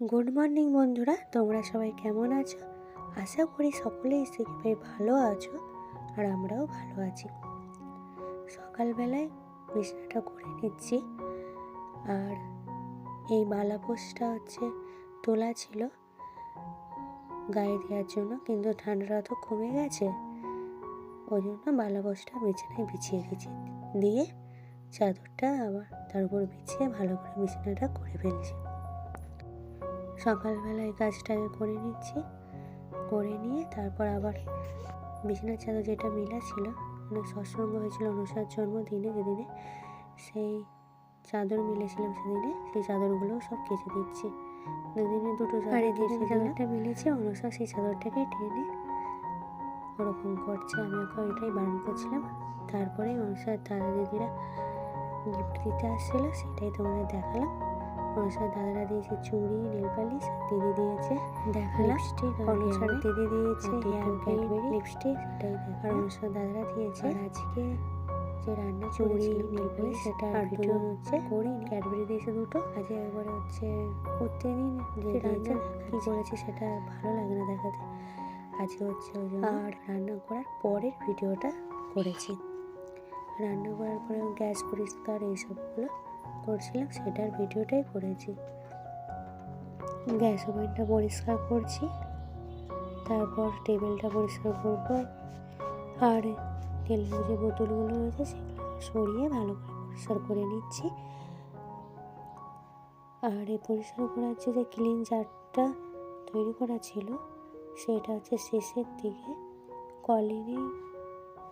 Good morning বন্ধুরা। তোমরা সবাই কেমন আছো? আশা করি সকলেই শিখবে ভালো আছো আর আমরাও ভালো আছি। সকালবেলায় বিছানাটা করে নিচ্ছি। আর এই মালাপোষটা হচ্ছে তোলা ছিল গায়ে দেওয়ার জন্য, কিন্তু ঠান্ডাটা তো কমে গেছে। ওই জন্য মালাপোষটা বিছানায় বিছিয়ে দিয়েছি দিয়ে চাদরটা আবার তার উপর বিছিয়ে ভালো করে বিছানাটা করে ফেলছি। সকালবেলায় কাজটাকে করে নিচ্ছি। করে নিয়ে তারপর আবার বিছানার চাদর যেটা মিলা ছিল মানে সৎসঙ্গ হয়েছিল অনুষার জন্মদিনে যেদিনে সেই চাদর মিলেছিলাম সেদিনে সেই চাদরগুলোও সব কেচে দিচ্ছি। দুদিনে দুটো চাদর চাদরটা মিলেছে অনুষা সেই চাদরটাকে টেনে ওরকম করছে। আমি ওকে ওইটাই বারণ করছিলাম। তারপরে অনুষার দাদা দিদিরা গিফট দিতে আসছিল সেটাই তোমাদের দেখালাম। অনুসার দাদারা দিয়েছে চুড়ি নেল পালিশ দিদি দিয়েছে দেখালাম লিপস্টিক অনুসার দিদি দিয়েছে হেয়ার ক্যাডবেরি লিপস্টিক সেটাই আর অনুসার দাদারা দিয়েছে আজকে যে রান্না চুড়ি নেল পালিশ সেটা ভিডিও হচ্ছে করি ক্যাডবেরি দিয়েছে দুটো। আজকে একবারে হচ্ছে প্রত্যেকদিন যে রান্না কী করেছে সেটা ভালো লাগে না দেখাতে। আজকে হচ্ছে ওই জন্য আর রান্না করার পরের ভিডিওটা করেছি। রান্না করার পরে গ্যাস পরিষ্কার এইসবগুলো। করছিলাম সেটার ভিডিওটাই করেছি। গ্যাস ওভেনটা পরিষ্কার করছি। তারপর টেবিলটা পরিষ্কার করব। আর তেলের যে বোতলগুলো রয়েছে সেগুলো সরিয়ে ভালো করে পরিষ্কার করে নিচ্ছি। আর এই পরিষ্কার করার যে ক্লিন জারটা তৈরি করা ছিল, সেটা হচ্ছে শেষের দিকে কলিনে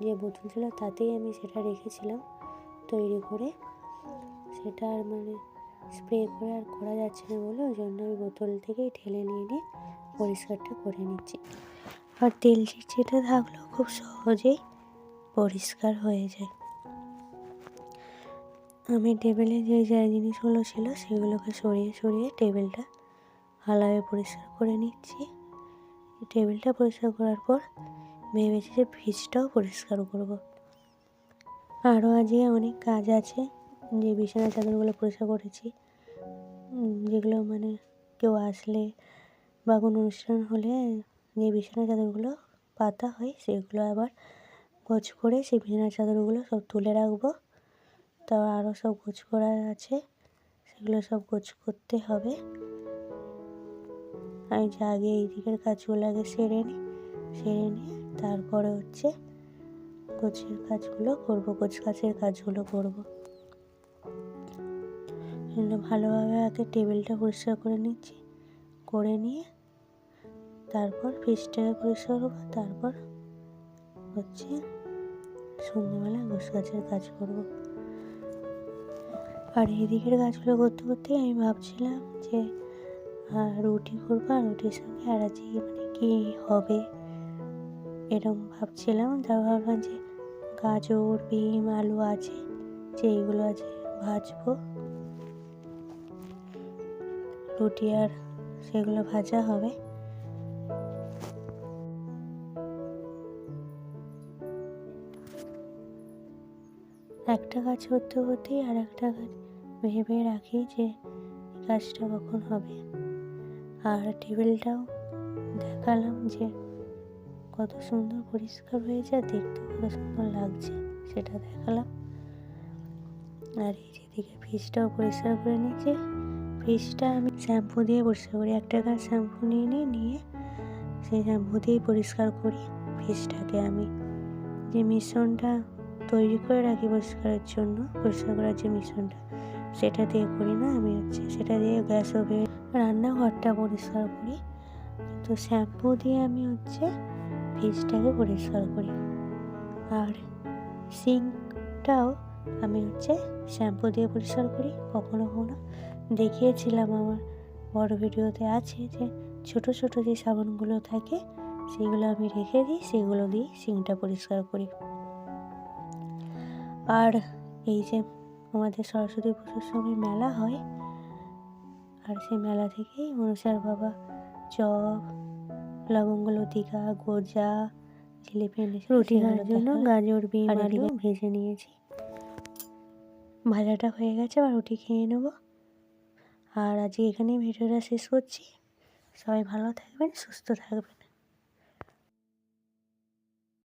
যে বোতল ছিল তাতেই আমি সেটা রেখেছিলাম তৈরি করে। সেটা আর মানে স্প্রে করে আর করা যাচ্ছে না বলে ওই জন্য আমি বোতল থেকেই ঠেলে নিয়ে নিয়ে পরিষ্কারটা করে নিচ্ছি। আর তেল চিটচিটে থাকলেও খুব সহজেই পরিষ্কার হয়ে যায়। আমি টেবিলে যে যা জিনিসগুলো ছিল সেগুলোকে সরিয়ে সরিয়ে টেবিলটা ভালোভাবে পরিষ্কার করে নিচ্ছি। টেবিলটা পরিষ্কার করার পর ভেবেছি যে ফ্রিজটাও পরিষ্কার করব। আরও আজকে অনেক কাজ আছে। যে বিছানা চাদরগুলো পরিষ্কার করেছি যেগুলো মানে কেউ আসলে বা কোনো অনুষ্ঠান হলে যে বিছানা চাদরগুলো পাতা হয় সেগুলো আবার গোছ করে সেই বিছানা চাদরগুলো সব তুলে রাখব। তো আরও সব গোছ করা আছে, সেগুলো সব গোছ করতে হবে। আমি যে আগে এই দিকের কাজগুলো আগে সেরে নিই, সেরে নিয়ে তারপরে হচ্ছে গোছের কাজগুলো করব, গোছ কাছের কাজগুলো করব। ভালোভাবে আগে টেবিলটা পরিষ্কার করে নিচ্ছি। করে নিয়ে তারপর ফ্রিজটাকে পরিষ্কার করব, তারপর হচ্ছে সন্ধ্যেবেলা গোছ গাছের কাজ করব। আর এদিকের কাজগুলো করতে করতে আমি ভাবছিলাম যে রুটি করব আর রুটির সঙ্গে আর আজকে মানে কী হবে এরকম ভাবছিলাম। তারপর ভাবলাম যে গাজর, বিম, আলু আছে যে এইগুলো আছে ভাজবো। রুটি আর সেগুলো ভাজা হবে। একটা কাজ করতে করতেই আর একটা কাজ ভেবে রাখি যে কাজটা কখন হবে। আর টেবিলটাও দেখালাম যে কত সুন্দর পরিষ্কার হয়েছে আর দেখতে কত সুন্দর লাগছে, সেটা দেখালাম। আর এই যেদিকে ফ্রিজটাও পরিষ্কার করে নিয়েছে। ফ্রিজটা আমি শ্যাম্পু দিয়ে পরিষ্কার করি। একটা গাছ শ্যাম্পু নিয়ে নিই নিয়ে সেই শ্যাম্পু দিয়েই পরিষ্কার করি ফ্রিজটাকে আমি। যে মিশ্রণটা তৈরি করে রাখি পরিষ্কারের জন্য, পরিষ্কার করার যে মিশ্রণটা, সেটা দিয়ে করি না আমি হচ্ছে, সেটা দিয়ে গ্যাস ওভেন, রান্নাঘরটা পরিষ্কার করি। তো শ্যাম্পু দিয়ে আমি হচ্ছে ফ্রিজটাকে পরিষ্কার করি। আর সিঙ্কটাও আমি হচ্ছে শ্যাম্পু দিয়ে পরিষ্কার করি কখনো কখনো দেখিয়েছিলাম আমার বড় ভিডিওতে আছে যে ছোট ছোট যে সাবানগুলো থাকে সেগুলো আমি রেখে দিই সেগুলো দিয়ে সিঙ্কটা পরিষ্কার করি। আর এই যে আমাদের সরস্বতী পুজোর সময় মেলা হয় আর সেই মেলা থেকেই মনুষার বাবা চপ লবঙ্গ লতিকা গোজা জিলিপি এনেছে রুটি খাওয়ার জন্য গাজর বিন আলু ভেজে নিয়েছি। ভাজাটা হয়ে গেছে আর রুটি খেয়ে নেব। আর আজকে এখানেই ভিডিওটা শেষ করছি। সবাই ভালো থাকবেন, সুস্থ থাকবেন।